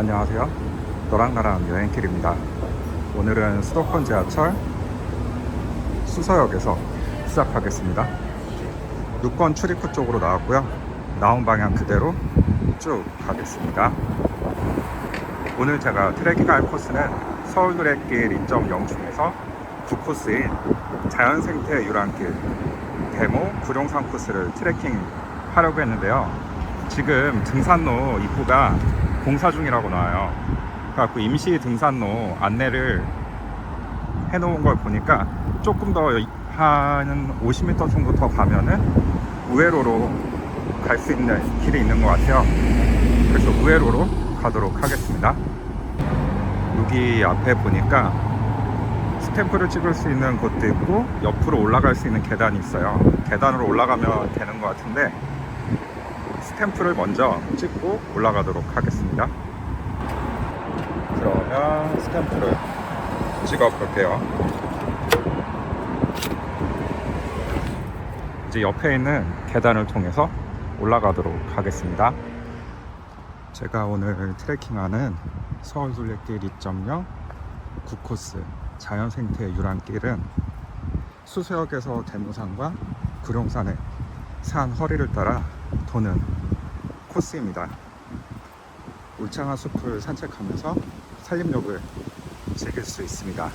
안녕하세요. 너랑 나랑 여행길입니다. 오늘은 수도권 지하철 수서역에서 시작하겠습니다. 육권 출입구 쪽으로 나왔고요. 나온 방향 그대로 쭉 가겠습니다. 오늘 제가 트레킹 할 코스는 서울두레길 2.0 중에서 9코스인 자연생태 유랑길 대모 구룡산 코스를 트레킹 하려고 했는데요. 지금 등산로 입구가 공사 중이라고 나와요. 그래갖고 임시 등산로 안내를 해놓은 걸 보니까 조금 더 한 50m 정도 더 가면은 우회로로 갈 수 있는 길이 있는 것 같아요. 그래서 우회로로 가도록 하겠습니다. 여기 앞에 보니까 스탬프를 찍을 수 있는 곳도 있고 옆으로 올라갈 수 있는 계단이 있어요. 계단으로 올라가면 되는 것 같은데 스탬프를 먼저 찍고 올라가도록 하겠습니다. 그러면 스탬프를 찍어 볼게요. 이제 옆에 있는 계단을 통해서 올라가도록 하겠습니다. 제가 오늘 트레킹하는 서울 둘레길 2.0 9코스 자연생태 유랑길은 수서역에서 대모산과 구룡산의 산 허리를 따라 도는 코스입니다. 울창한 숲을 산책하면서 산림욕을 즐길 수 있습니다.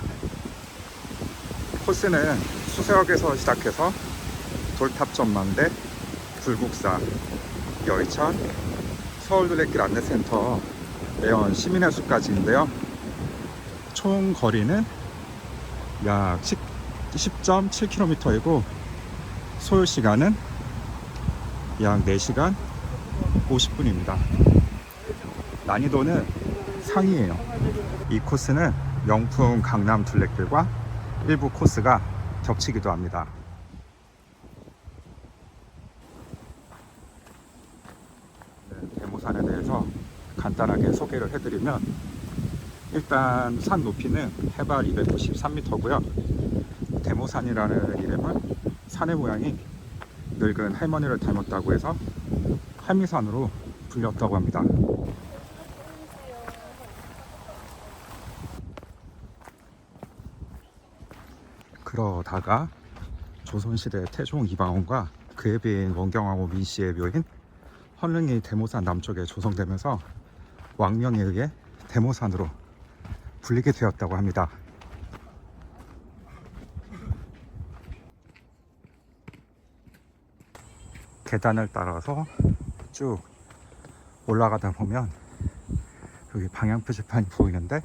코스는 수서역에서 시작해서 돌탑 전망대, 불국사, 여의천, 서울둘레길 안내센터, 매연 시민의 숲까지인데요. 총 거리는 약 10, 10.7km이고 소요 시간은 약 4시간 50분입니다. 난이도는 상이에요. 이 코스는 명품 강남 둘레길과 일부 코스가 겹치기도 합니다. 네, 대모산에 대해서 간단하게 소개를 해드리면 일단 산 높이는 해발 293m고요. 대모산이라는 이름은 산의 모양이 늙은 할머니를 닮았다고 해서 할미산으로 불렸다고 합니다. 그러다가 조선시대 태종 이방원과 그의 비인 원경왕후 민씨의 묘인 헌릉이 대모산 남쪽에 조성되면서 왕명에 의해 대모산으로 불리게 되었다고 합니다. 계단을 따라서 쭉 올라가다 보면 여기 방향 표지판이 보이는데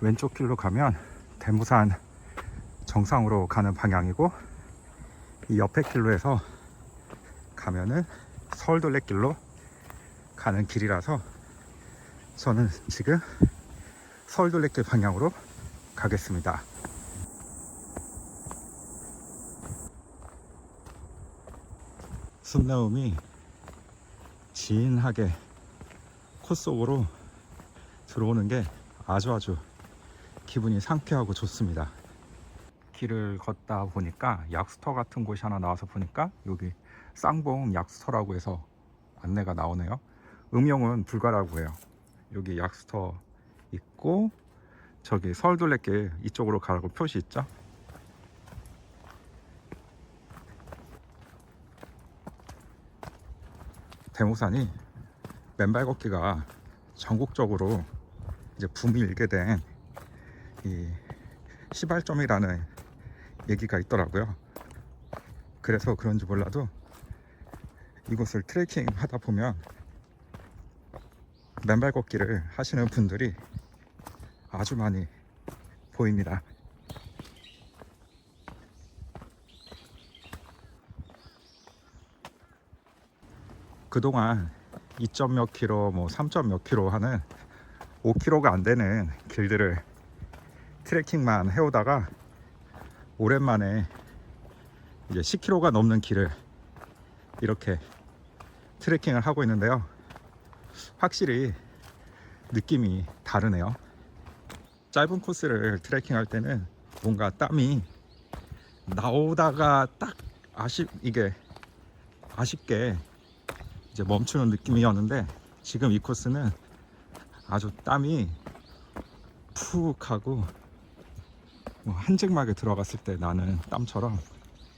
왼쪽 길로 가면 대모산 정상으로 가는 방향이고 이 옆에 길로 해서 가면은 서울둘레길로 가는 길이라서 저는 지금 서울둘레길 방향으로 가겠습니다. 숨나움이 진하게 코 속으로 들어오는 게 아주 아주 기분이 상쾌하고 좋습니다. 길을 걷다 보니까 약수터 같은 곳이 하나 나와서 보니까 여기 쌍봉 약수터라고 해서 안내가 나오네요. 음용은 불가라고 해요. 여기 약수터 있고 저기 서울둘레길 이쪽으로 가라고 표시 있죠. 대모산이 맨발 걷기가 전국적으로 이제 붐이 일게 된 이 시발점이라는 얘기가 있더라고요. 그래서 그런지 몰라도 이곳을 트레킹 하다 보면 맨발 걷기를 하시는 분들이 아주 많이 보입니다. 그동안 2점 몇 킬로, 뭐 3점 몇 킬로 하는 5킬로가 안 되는 길들을 트레킹만 해오다가 오랜만에 이제 10킬로가 넘는 길을 이렇게 트레킹을 하고 있는데요. 확실히 느낌이 다르네요. 짧은 코스를 트레킹할 때는 뭔가 땀이 나오다가 딱 아쉽 이게 아쉽게 이제 멈추는 느낌이었는데 지금 이 코스는 아주 땀이 푹 하고 뭐 한증막에 들어갔을 때 나는 땀처럼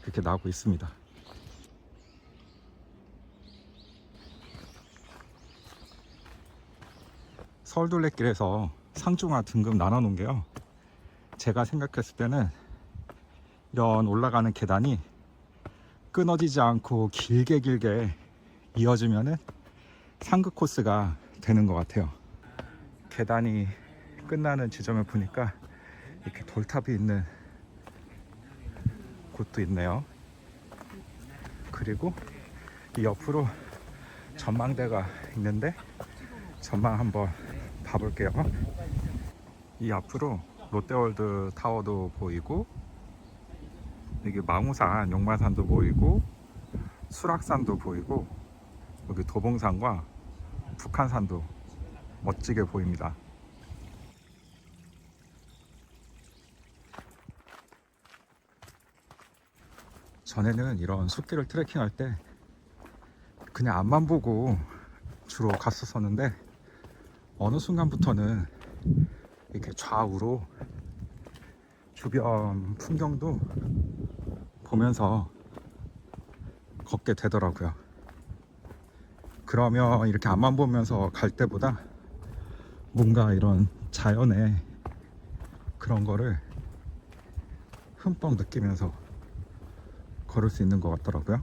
그렇게 나고 있습니다. 서울둘레길에서 상중하 등급 나눠 놓은 게요. 제가 생각했을 때는 이런 올라가는 계단이 끊어지지 않고 길게 길게 이어지면은 상급 코스가 되는 것 같아요. 계단이 끝나는 지점을 보니까 이렇게 돌탑이 있는 곳도 있네요. 그리고 이 옆으로 전망대가 있는데 전망 한번 봐볼게요. 이 앞으로 롯데월드 타워도 보이고 여기 망우산 용마산도 보이고 수락산도 보이고 여기 도봉산과 북한산도 멋지게 보입니다. 전에는 이런 숲길을 트레킹할 때 그냥 앞만 보고 주로 갔었었는데 어느 순간부터는 이렇게 좌우로 주변 풍경도 보면서 걷게 되더라고요. 그러면 이렇게 앞만 보면서 갈 때보다 뭔가 이런 자연의 그런 거를 흠뻑 느끼면서 걸을 수 있는 것 같더라고요.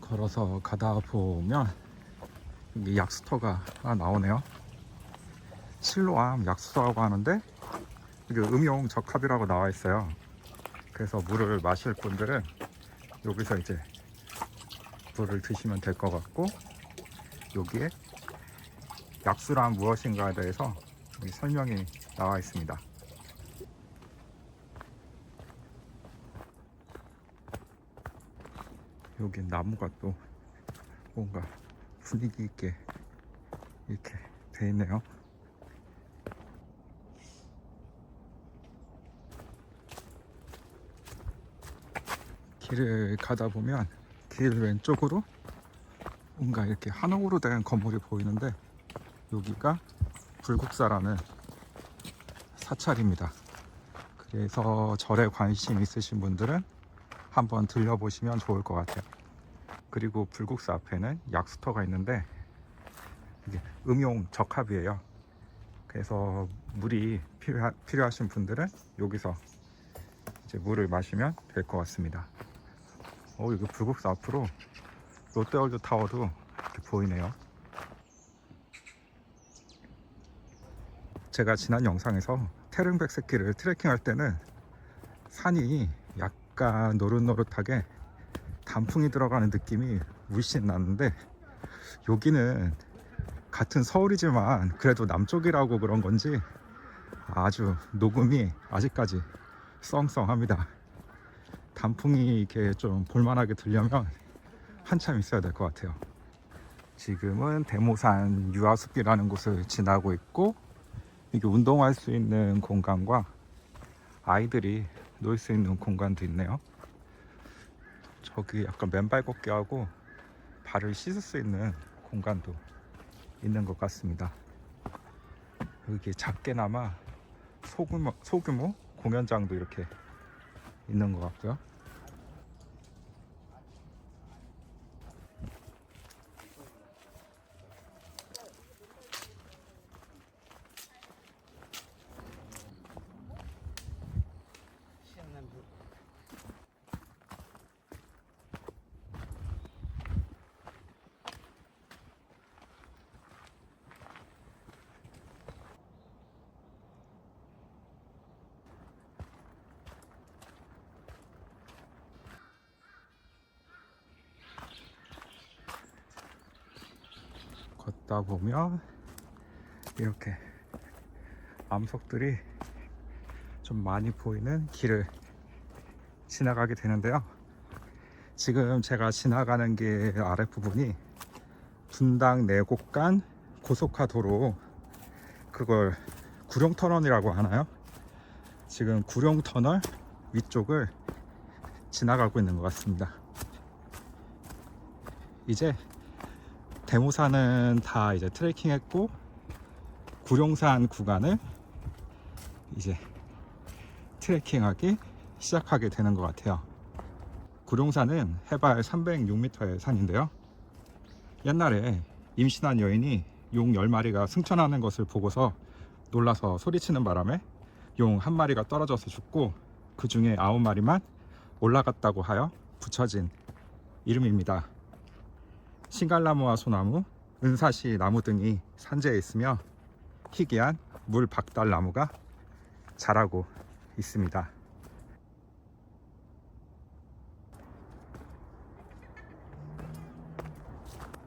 걸어서 가다 보면 약수터가 하나 나오네요. 실로암 약수터라고 하는데 이게 음용 적합이라고 나와 있어요. 그래서 물을 마실 분들은 여기서 이제 물을 드시면 될 것 같고 여기에 약수란 무엇인가에 대해서 설명이 나와 있습니다. 여기 나무가 또 뭔가 분위기 있게 이렇게 돼 있네요. 길을 가다 보면 길 왼쪽으로 뭔가 이렇게 한옥으로 된 건물이 보이는데 여기가 불국사라는 사찰입니다. 그래서 절에 관심 있으신 분들은 한번 들려보시면 좋을 것 같아요. 그리고 불국사 앞에는 약수터가 있는데 이게 음용 적합이에요. 그래서 물이 필요하, 필요하신 분들은 여기서 이제 물을 마시면 될 것 같습니다. 어, 이거 불국사 앞으로 롯데월드 타워도 이렇게 보이네요. 제가 지난 영상에서 태릉백색길을 트레킹할 때는 산이 약간 노릇노릇하게 단풍이 들어가는 느낌이 물씬 나는데 여기는 같은 서울이지만 그래도 남쪽이라고 그런 건지 아주 녹음이 아직까지 썽썽합니다. 단풍이 이렇게 좀 볼만하게 들려면 한참 있어야 될 것 같아요. 지금은 대모산 유아숲이라는 곳을 지나고 있고 이게 운동할 수 있는 공간과 아이들이 놀 수 있는 공간도 있네요. 저기 약간 맨발 걷기 하고 발을 씻을 수 있는 공간도 있는 것 같습니다. 여기 작게나마 소규모, 소규모 공연장도 이렇게 있는 것 같고요. 걷다 보면 이렇게 암석들이 좀 많이 보이는 길을 지나가게 되는데요. 지금 제가 지나가는 길 아랫부분이 분당 내곡간 고속화 도로 그걸 구룡터널이라고 하나요? 지금 구룡 터널 위쪽을 지나가고 있는 것 같습니다. 이제 대모산은 다 이제 트레킹했고 구룡산 구간을 이제 트레킹하기 시작하게 되는 것 같아요. 구룡산은 해발 306m의 산인데요. 옛날에 임신한 여인이 용 10마리가 승천하는 것을 보고서 놀라서 소리치는 바람에 용 한 마리가 떨어져서 죽고 그 중에 9마리만 올라갔다고 하여 붙여진 이름입니다. 신갈나무와 소나무, 은사시 나무 등이 산재에 있으며 희귀한 물 박달 나무가 자라고 있습니다.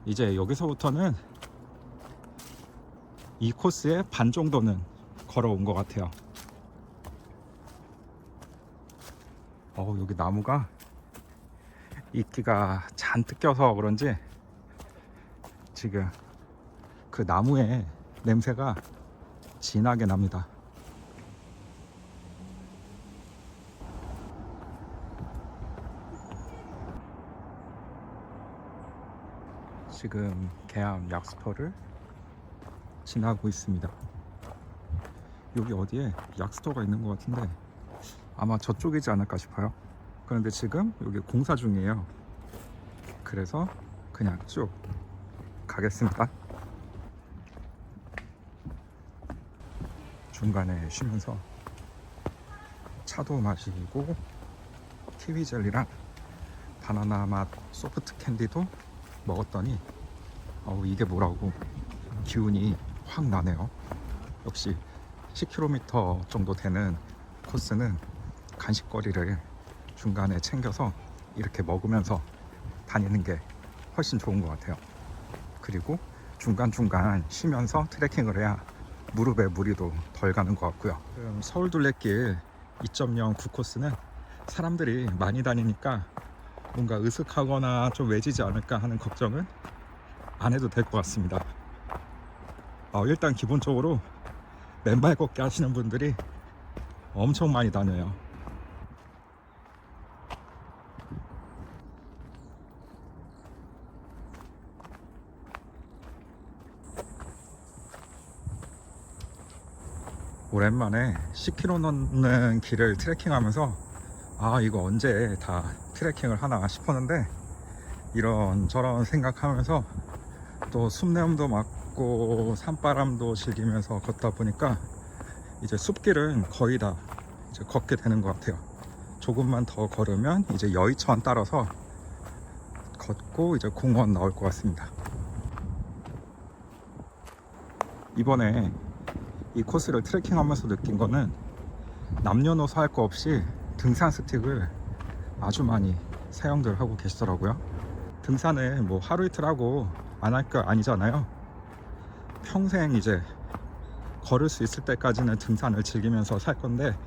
이제 여기서부터는 이 코스의 반 정도는 걸어온 것 같아요. 어 여기 나무가 이끼가 잔뜩 껴서 그런지 지금 그 나무의 냄새가 진하게 납니다. 지금 계암 약스터를 지나고 있습니다. 여기 어디에 약스터가 있는 것 같은데 아마 저쪽이지 않을까 싶어요. 그런데 지금 여기 공사 중이에요. 그래서 그냥 쭉 가겠습니다. 중간에 쉬면서 차도 마시고 키위 젤리랑 바나나 맛 소프트 캔디도 먹었더니 어우 이게 뭐라고 기운이 확 나네요. 역시 10km 정도 되는 코스는 간식거리를 중간에 챙겨서 이렇게 먹으면서 다니는 게 훨씬 좋은 것 같아요. 그리고 중간중간 쉬면서 트레킹을 해야 무릎에 무리도 덜 가는 것 같고요. 서울 둘레길 2.0 9코스는 사람들이 많이 다니니까 뭔가 으슥하거나 좀 외지지 않을까 하는 걱정은 안 해도 될 것 같습니다. 어, 일단 기본적으로 맨발 걷기 하시는 분들이 엄청 많이 다녀요. 오랜만에 10km 넘는 길을 트레킹하면서 아 이거 언제 다 트레킹을 하나 싶었는데 이런 저런 생각하면서 또 숨냄도 맞고 산바람도 즐기면서 걷다 보니까 이제 숲길은 거의 다 이제 걷게 되는 것 같아요. 조금만 더 걸으면 이제 여의천 따라서 걷고 이제 공원 나올 것 같습니다. 이번에 이 코스를 트레킹하면서 느낀 거는 남녀노소 할 거 없이 등산 스틱을 아주 많이 사용들 하고 계시더라고요. 등산을 뭐 하루 이틀 하고 안 할 거 아니잖아요. 평생 이제 걸을 수 있을 때까지는 등산을 즐기면서 살 건데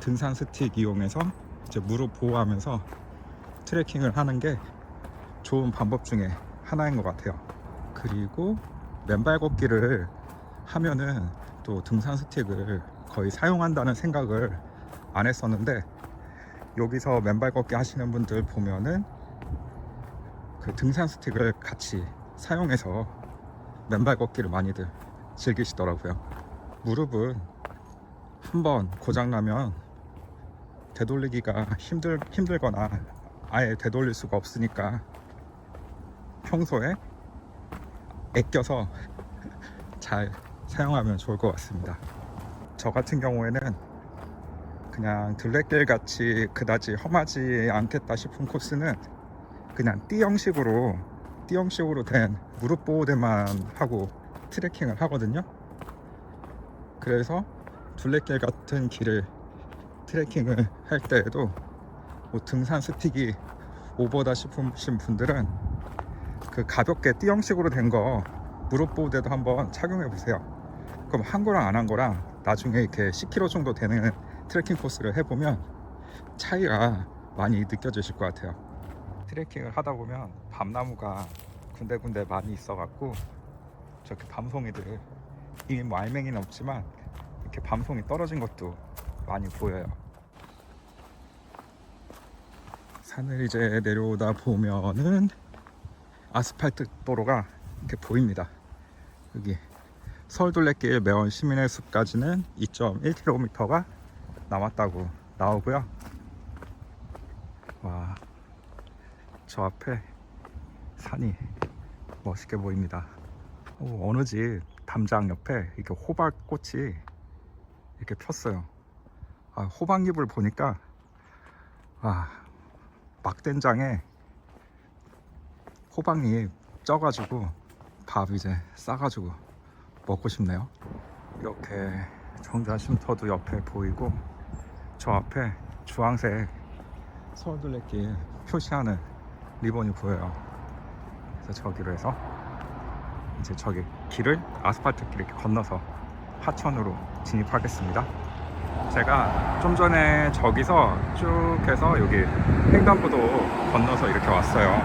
등산 스틱 이용해서 이제 무릎 보호하면서 트레킹을 하는 게 좋은 방법 중에 하나인 것 같아요. 그리고 맨발 걷기를 하면은 또 등산 스틱을 거의 사용한다는 생각을 안 했었는데 여기서 맨발 걷기 하시는 분들 보면은 그 등산 스틱을 같이 사용해서 맨발 걷기를 많이들 즐기시더라고요. 무릎은 한번 고장나면 되돌리기가 힘들, 힘들거나 아예 되돌릴 수가 없으니까 평소에 아껴서 잘 사용하면 좋을 것 같습니다. 저 같은 경우에는 그냥 둘레길 같이 그다지 험하지 않겠다 싶은 코스는 그냥 띠 형식으로 띠 형식으로 된 무릎 보호대만 하고 트레킹을 하거든요. 그래서 둘레길 같은 길을 트레킹을 할 때에도 뭐 등산 스틱이 오버다 싶으신 분들은 그 가볍게 띠 형식으로 된 거 무릎 보호대도 한번 착용해 보세요. 그럼 한 거랑 안 한 거랑 나중에 이렇게 10km 정도 되는 트레킹 코스를 해보면 차이가 많이 느껴지실 것 같아요. 트레킹을 하다 보면 밤나무가 군데군데 많이 있어 갖고 저렇게 밤송이들 이미 뭐 알맹이는 없지만 이렇게 밤송이 떨어진 것도 많이 보여요. 산을 이제 내려오다 보면은 아스팔트 도로가 이렇게 보입니다. 여기 서울 둘레길 매원 시민의 숲까지는 2.1km가 남았다고 나오고요. 와, 저 앞에 산이 멋있게 보입니다. 오, 어느 집 담장 옆에 이렇게 호박꽃이 이렇게 폈어요. 아, 호박잎을 보니까 아, 막된장에 호박잎 쪄가지고 밥 이제 싸가지고 먹고 싶네요. 이렇게 정자 쉼터도 옆에 보이고 저 앞에 주황색 서울둘레길 표시하는 리본이 보여요. 그래서 저기로 해서 이제 저기 길을 아스팔트 길 이렇게 건너서 하천으로 진입하겠습니다. 제가 좀 전에 저기서 쭉 해서 여기 횡단보도 건너서 이렇게 왔어요.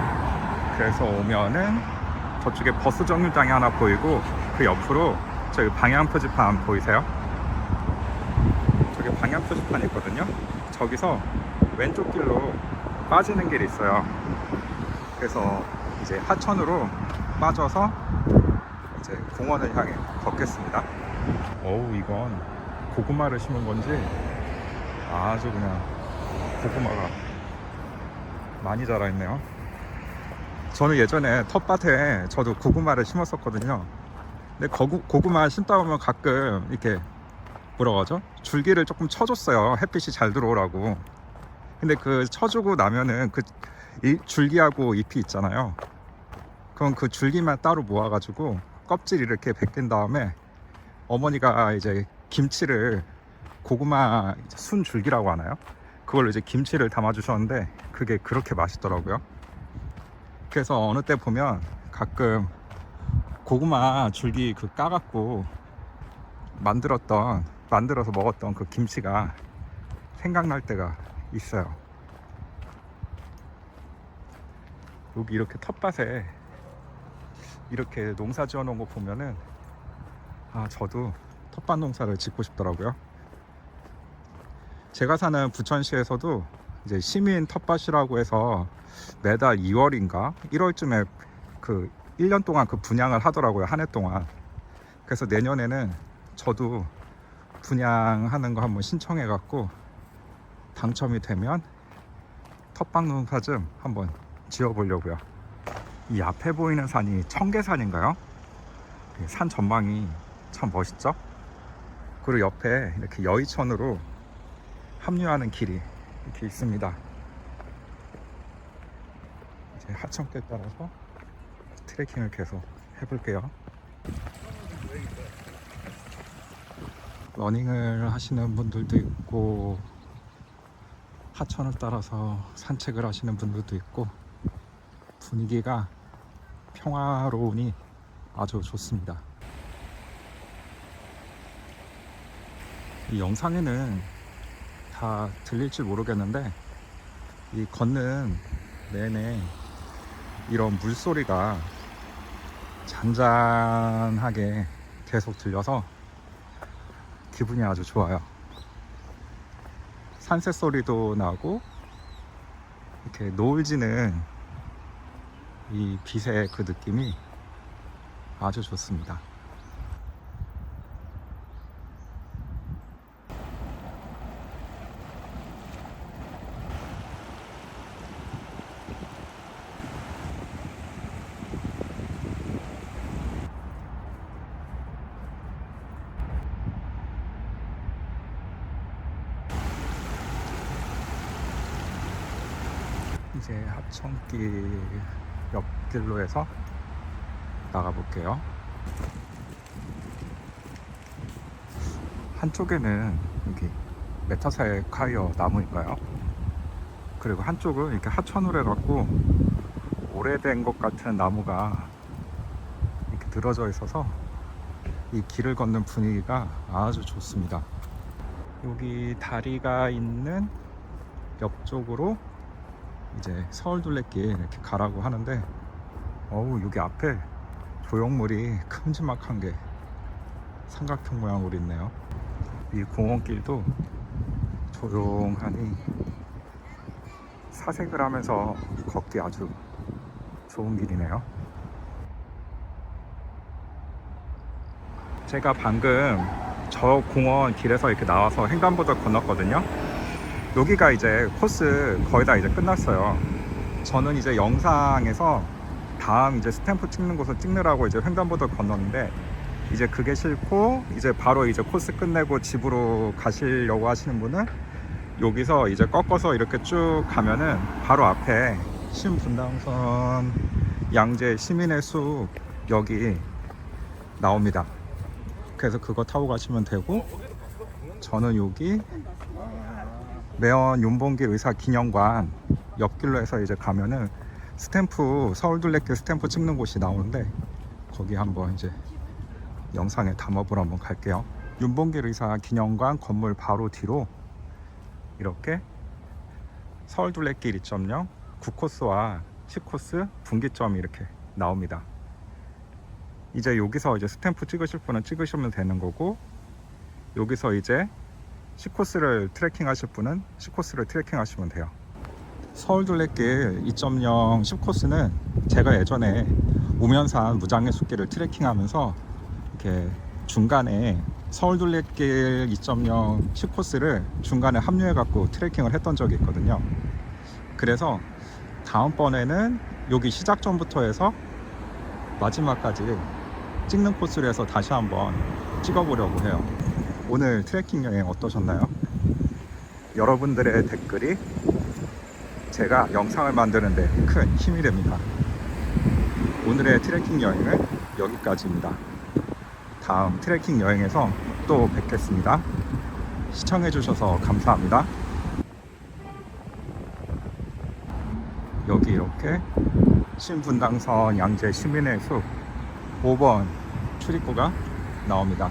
그래서 오면은 저쪽에 버스 정류장이 하나 보이고 그 옆으로 저기 방향 표지판 보이세요? 저기 방향 표지판이 있거든요. 저기서 왼쪽 길로 빠지는 길이 있어요. 그래서 이제 하천으로 빠져서 이제 공원을 향해 걷겠습니다. 어우 이건 고구마를 심은 건지 아주 그냥 고구마가 많이 자라 있네요. 저는 예전에 텃밭에 저도 고구마를 심었었거든요. 근데 거구, 고구마 심다 보면 가끔 이렇게 뭐라고 하죠? 줄기를 조금 쳐줬어요. 햇빛이 잘 들어오라고. 근데 그 쳐주고 나면은 그이 줄기하고 잎이 있잖아요. 그럼 그 줄기만 따로 모아가지고 껍질 이렇게 벗긴 다음에 어머니가 이제 김치를 고구마 순 줄기라고 하나요? 그걸로 이제 김치를 담아 주셨는데 그게 그렇게 맛있더라고요. 그래서 어느 때 보면 가끔 고구마 줄기 그 까갖고 만들었던 만들어서 먹었던 그 김치가 생각날 때가 있어요. 여기 이렇게 텃밭에 이렇게 농사 지어 놓은 거 보면은 아 저도 텃밭 농사를 짓고 싶더라고요. 제가 사는 부천시에서도 이제 시민 텃밭이라고 해서 매달 2월인가 1월쯤에 그 1년 동안 그 분양을 하더라고요. 한 해 동안. 그래서 내년에는 저도 분양하는 거 한번 신청해 갖고 당첨이 되면 텃밭 농사 좀 한번 지어 보려고요. 이 앞에 보이는 산이 청계산인가요? 이산 전망이 참 멋있죠? 그리고 옆에 이렇게 여의천으로 합류하는 길이 이렇게 있습니다. 이제 하천길 따라서 트레킹을 계속 해볼게요. 러닝을 하시는 분들도 있고 하천을 따라서 산책을 하시는 분들도 있고 분위기가 평화로우니 아주 좋습니다. 이 영상에는 다 들릴지 모르겠는데 이 걷는 내내 이런 물소리가 잔잔하게 계속 들려서 기분이 아주 좋아요. 산새 소리도 나고 이렇게 노을 지는 이 빛의 그 느낌이 아주 좋습니다. 이제 하천길 옆길로 해서 나가 볼게요. 한쪽에는 여기 메타사의 카이어 나무인가요? 그리고 한쪽은 이렇게 하천으로 해갖고 오래된 것 같은 나무가 이렇게 늘어져 있어서 이 길을 걷는 분위기가 아주 좋습니다. 여기 다리가 있는 옆쪽으로 이제 서울 둘레길 이렇게 가라고 하는데 어우 여기 앞에 조형물이 큼지막한 게 삼각형 모양으로 있네요 이 공원길도 조용하니 사색을 하면서 걷기 아주 좋은 길이네요. 제가 방금 저 공원 길에서 이렇게 나와서 횡단보도 건넜거든요. 여기가 이제 코스 거의 다 이제 끝났어요. 저는 이제 영상에서 다음 이제 스탬프 찍는 곳을 찍느라고 이제 횡단보도 건넜는데 이제 그게 싫고 이제 바로 이제 코스 끝내고 집으로 가시려고 하시는 분은 여기서 이제 꺾어서 이렇게 쭉 가면은 바로 앞에 신분당선 양재 시민의 숲 여기 나옵니다. 그래서 그거 타고 가시면 되고 저는 여기 매원 윤봉길 의사 기념관 옆길로 해서 이제 가면은 스탬프 서울둘레길 스탬프 찍는 곳이 나오는데 거기 한번 이제 영상에 담아보러 한번 갈게요. 윤봉길 의사 기념관 건물 바로 뒤로 이렇게 서울둘레길 2.0 9코스와 10코스 분기점이 이렇게 나옵니다. 이제 여기서 이제 스탬프 찍으실 분은 찍으시면 되는 거고 여기서 이제 10코스를 트레킹 하실 분은 10코스를 트레킹 하시면 돼요. 서울 둘레길 2.0 10코스는 제가 예전에 우면산 무장의 숲길을 트레킹 하면서 이렇게 중간에 서울 둘레길 2.0 10코스를 중간에 합류해 갖고 트레킹을 했던 적이 있거든요. 그래서 다음번에는 여기 시작점부터 해서 마지막까지 찍는 코스로 해서 다시 한번 찍어보려고 해요. 오늘 트레킹 여행 어떠셨나요? 여러분들의 댓글이 제가 영상을 만드는데 큰 힘이 됩니다. 오늘의 트레킹 여행은 여기까지입니다. 다음 트레킹 여행에서 또 뵙겠습니다. 시청해주셔서 감사합니다. 여기 이렇게 신분당선 양재 시민의 숲 5번 출입구가 나옵니다.